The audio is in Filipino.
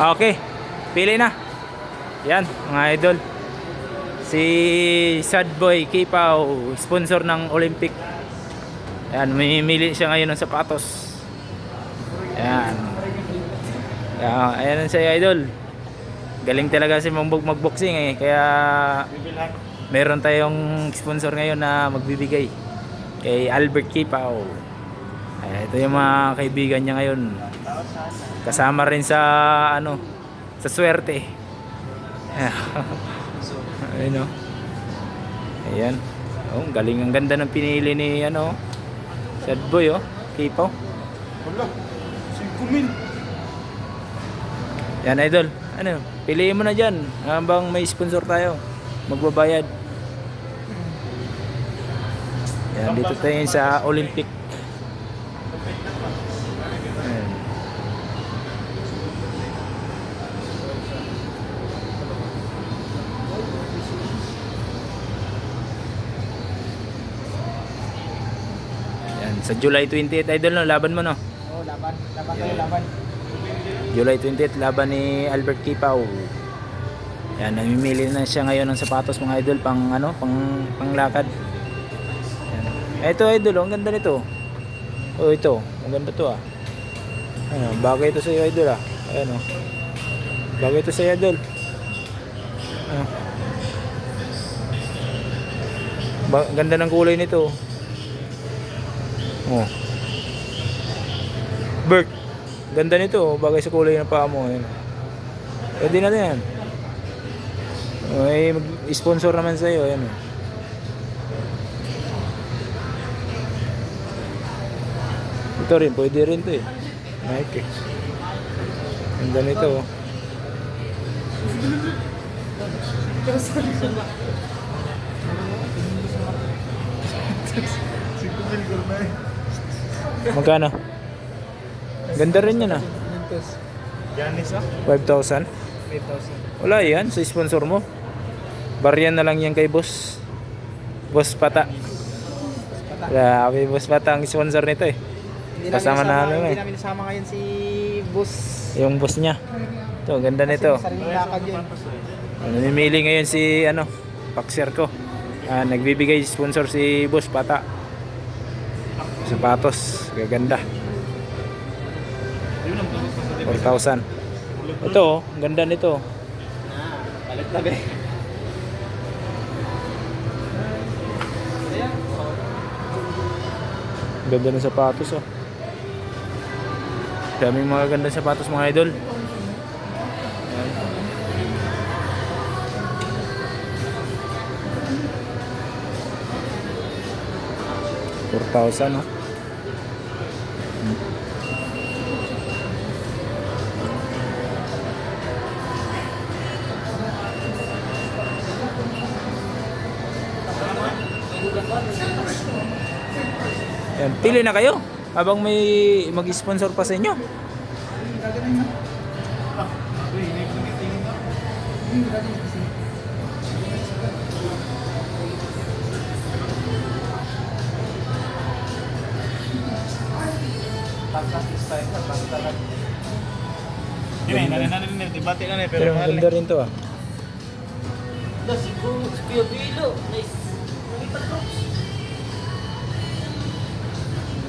Okay. Pili na. Yan, mga idol. Si Sad Boy Kipaw, sponsor ng Olympic. Yan, mamimili siya ngayon ng sapatos. Yan. Yan, ayan si idol. Galing talaga si Mambog magboxing eh. Kaya meron tayong sponsor ngayon na magbibigay kay Albert Kipaw. Ay, ito yung mga kaibigan niya ngayon. Kasama rin sa ano, sa swerte. Ayun o. Ayan. Oh, galing ang ganda ng pinili ni ano. Sad boy oh. Kipaw. Wala. 5 mil. Yan idol. Ano, piliin mo na dyan. Habang may sponsor tayo. Magbabayad. Yan, dito tayo sa Olympic. Sa July 28 idol no, laban mo no. Oh, laban. Laban tayo, laban. July 28 laban ni Albert Kipaw. Yan, namimili na siya ngayon ng sapatos mga idol pang ano, pang panglakad. Yan. Ito idol, oh, ang ganda nito. Oh, ito, ang ganda to ah. Ano, bagay ito sa iyo idol ah. Ayan oh. Bagay ito sa iyo idol. Ah. Ba ganda ng kulay nito. Oh. Bert, ganda nito. oh. Bagay sa kulay ng paa mo. Ayan. Pwede na yan. May sponsor naman sa iyo. Ayan. oh. Ito rin, pwede rin to eh. Nike. Ganda nito. oh. gourmet. Magkano? Ganda rin yan ah. Yanis ah. 5,000. 5,000. Wala yan sa sponsor mo. Baryan na lang yan kay boss. Boss Pata. Grabe, boss Pata ang sponsor nito eh. Hindi Kasama na ano Hindi eh. namin kasama ngayon si Boss. Yung boss niya. Ito, ganda nito. Sariling lakad yun. Namimili ngayon si ano, Paxer ko. Ah, nagbibigay sponsor si Boss Pata. Sapatos, gaganda. 4,000. Ito, oh, ganda nito. Na be. Ganda ng sapatos oh. Daming mga ganda sapatos mga idol. Ayan. Four thousand Yan, pili na kayo habang may mag-sponsor pa sa inyo. Hindi, narinig na, debate na na, Pero pero ang mahal ganda rin to ah. Kasi kung Pio Pilo, the troops.